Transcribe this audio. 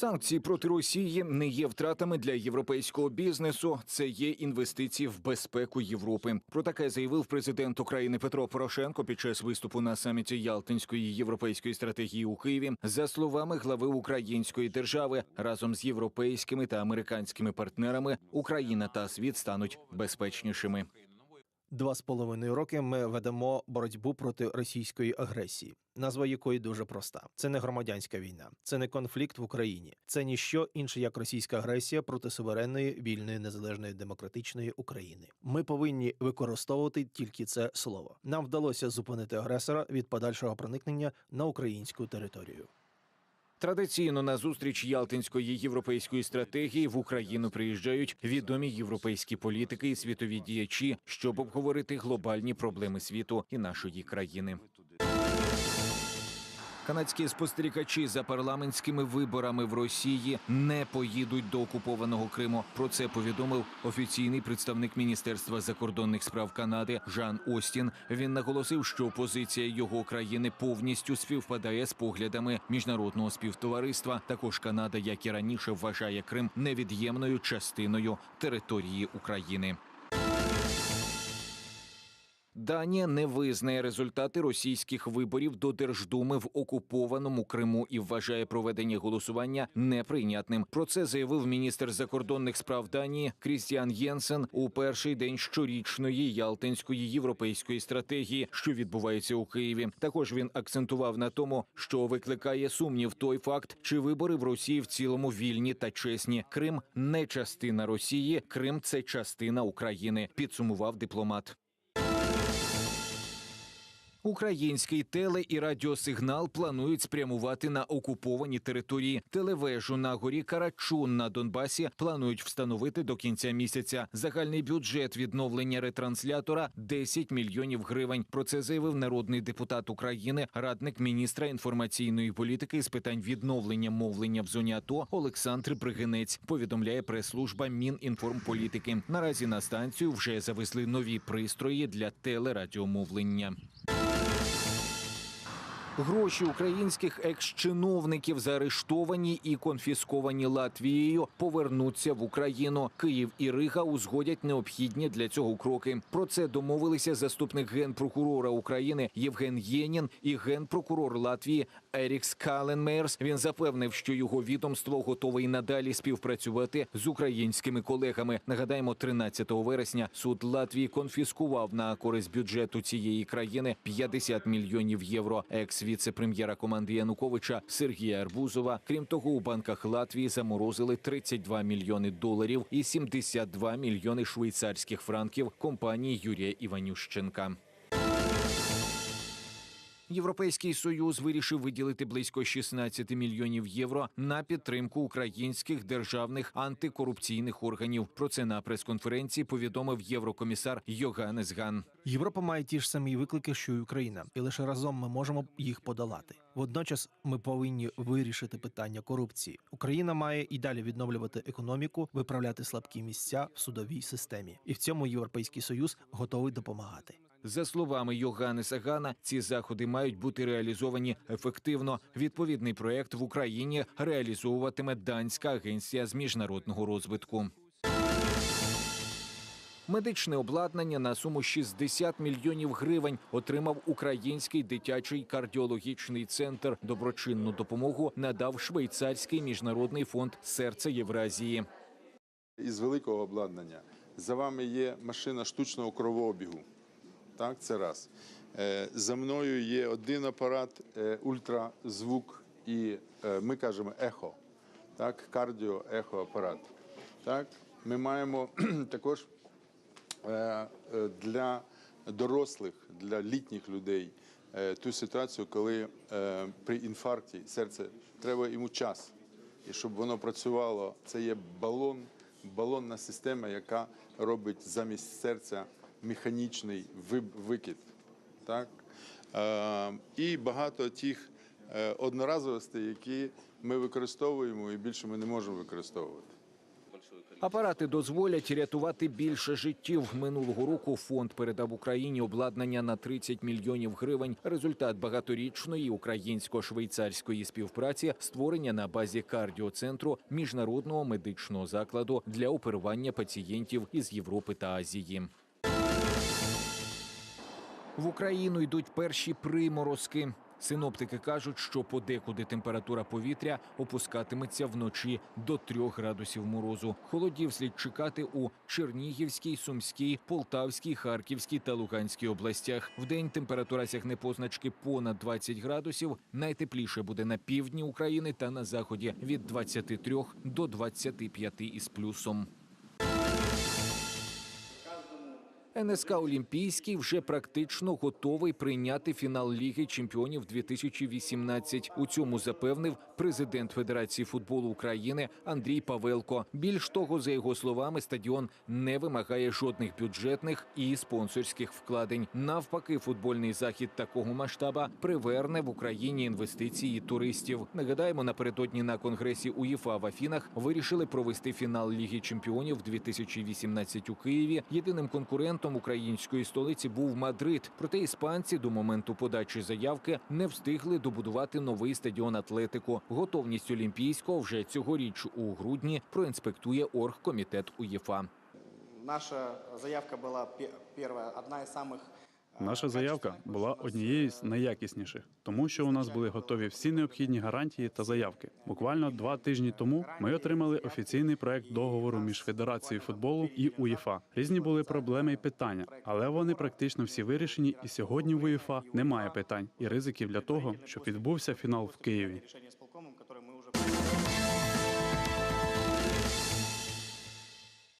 Санкції проти Росії не є втратами для європейського бізнесу. Це є інвестиції в безпеку Європи. Про таке заявив президент України Петро Порошенко під час виступу на саміті Ялтинської європейської стратегії у Києві. За словами глави української держави, разом з європейськими та американськими партнерами Україна та світ стануть безпечнішими. Два з половиною роки ми ведемо боротьбу проти російської агресії, назва якої дуже проста: це не громадянська війна, це не конфлікт в Україні, це ніщо інше як російська агресія проти суверенної, вільної, незалежної демократичної України. Ми повинні використовувати тільки це слово. Нам вдалося зупинити агресора від подальшого проникнення на українську територію. Традиційно на зустріч Ялтинської європейської стратегії в Україну приїжджають відомі європейські політики і світові діячі, щоб обговорити глобальні проблеми світу і нашої країни. Канадські спостерігачі за парламентськими виборами в Росії не поїдуть до окупованого Криму. Про це повідомив офіційний представник Міністерства закордонних справ Канади Жан Остін. Він наголосив, що позиція його країни повністю співпадає з поглядами міжнародного співтовариства. Також Канада, як і раніше, вважає Крим невід'ємною частиною території України. Данія не визнає результати російських виборів до Держдуми в окупованому Криму і вважає проведення голосування неприйнятним. Про це заявив міністр закордонних справ Данії Крістіан Єнсен у перший день щорічної Ялтинської європейської стратегії, що відбувається у Києві. Також він акцентував на тому, що викликає сумнів той факт, чи вибори в Росії в цілому вільні та чесні. Крим не частина Росії, Крим це частина України. Підсумував дипломат. Український теле і радіосигнал планують спрямувати на окуповані території. Телевежу на горі Карачун на Донбасі планують встановити до кінця місяця. Загальний бюджет відновлення ретранслятора 10 мільйонів гривень. Про це заявив народний депутат України, радник міністра інформаційної політики з питань відновлення мовлення в зоні АТО Олександр Бригинець. Повідомляє прес-служба Мінінформполітики. Наразі на станцію вже завезли нові пристрої для телерадіомовлення. Гроші українських екс-чиновників заарештовані і конфісковані Латвією повернуться в Україну. Київ і Рига узгодять необхідні для цього кроки. Про це домовилися заступник генпрокурора України Євген Єнін і генпрокурор Латвії Ерікс Каленмейерс. Він запевнив, що його відомство готове й надалі співпрацювати з українськими колегами. Нагадаємо, 13 вересня суд Латвії конфіскував на користь бюджету цієї країни 50 мільйонів євро. Екс-віце-прем'єра команди Януковича Сергія Арбузова. Крім того, у банках Латвії заморозили 32 мільйони доларів і 72 мільйони швейцарських франків компанії Юрія Іванющенка. Європейський союз вирішив виділити близько 16 мільйонів євро на підтримку українських державних антикорупційних органів. Про це на прес-конференції повідомив єврокомісар Йоганнес Ган. Європа має ті ж самі виклики, що й Україна, і лише разом ми можемо їх подолати. Водночас ми повинні вирішити питання корупції. Україна має і далі відновлювати економіку, виправляти слабкі місця в судовій системі, і в цьому європейський союз готовий допомагати. За словами Йоганнеса Гана, ці заходи мають бути реалізовані ефективно. Відповідний проект в Україні реалізовуватиме данська агенція з міжнародного розвитку. Медичне обладнання на суму 60 мільйонів гривень отримав український дитячий кардіологічний центр. Доброчинну допомогу надав швейцарський міжнародний фонд серце Євразії. Із великого обладнання за вами є машина штучного кровообігу. Так, це раз. Е, За мною є один апарат, е, ультразвук і е, ми кажемо ехо. Так, кардіо ехо апарат. Так, ми маємо також для дорослих, для літніх людей ту ситуацію, коли при інфаркті серце треба йому час. І щоб воно працювало, це є балон, балонна система, яка робить замість серця механічний ви- викид. Так? Е, і багато тих е, одноразовостей, які ми використовуємо і більше ми не можемо використовувати. Апарати дозволять рятувати більше життів. Минулого року фонд передав Україні обладнання на 30 мільйонів гривень. Результат багаторічної українсько-швейцарської співпраці створення на базі кардіоцентру міжнародного медичного закладу для оперування пацієнтів із Європи та Азії. В Україну йдуть перші приморозки. Синоптики кажуть, що подекуди температура повітря опускатиметься вночі до 3 градусів морозу. Холодів слід чекати у Чернігівській, Сумській, Полтавській, Харківській та Луганській областях. Вдень температура сягне позначки понад 20 градусів. Найтепліше буде на півдні України та на заході від 23 до 25 із плюсом. НСК Олімпійський вже практично готовий прийняти фінал Ліги чемпіонів 2018. У цьому запевнив президент Федерації футболу України Андрій Павелко. Більш того, за його словами, стадіон не вимагає жодних бюджетних і спонсорських вкладень. Навпаки, футбольний захід такого масштаба приверне в Україні інвестиції туристів. Нагадаємо, напередодні на конгресі УЄФА в Афінах вирішили провести фінал Ліги чемпіонів 2018 у Києві. Єдиним конкурентом української столиці був Мадрид. Проте іспанці до моменту подачі заявки не встигли добудувати новий стадіон Атлетико. Готовність Олімпійського вже цьогоріч у грудні проінспектує оргкомітет УЄФА. Наша заявка была пе- первая, одна из самых э, Наша заявка була однією з найякісніших, тому що у нас були готові всі необхідні гарантії та заявки. Буквально два тижні тому ми отримали офіційний проект договору між Федерацією футболу і УЄФА. Різні були проблеми і питання, але вони практично всі вирішені. І сьогодні в УЄФА немає питань і ризиків для того, щоб відбувся фінал в Києві.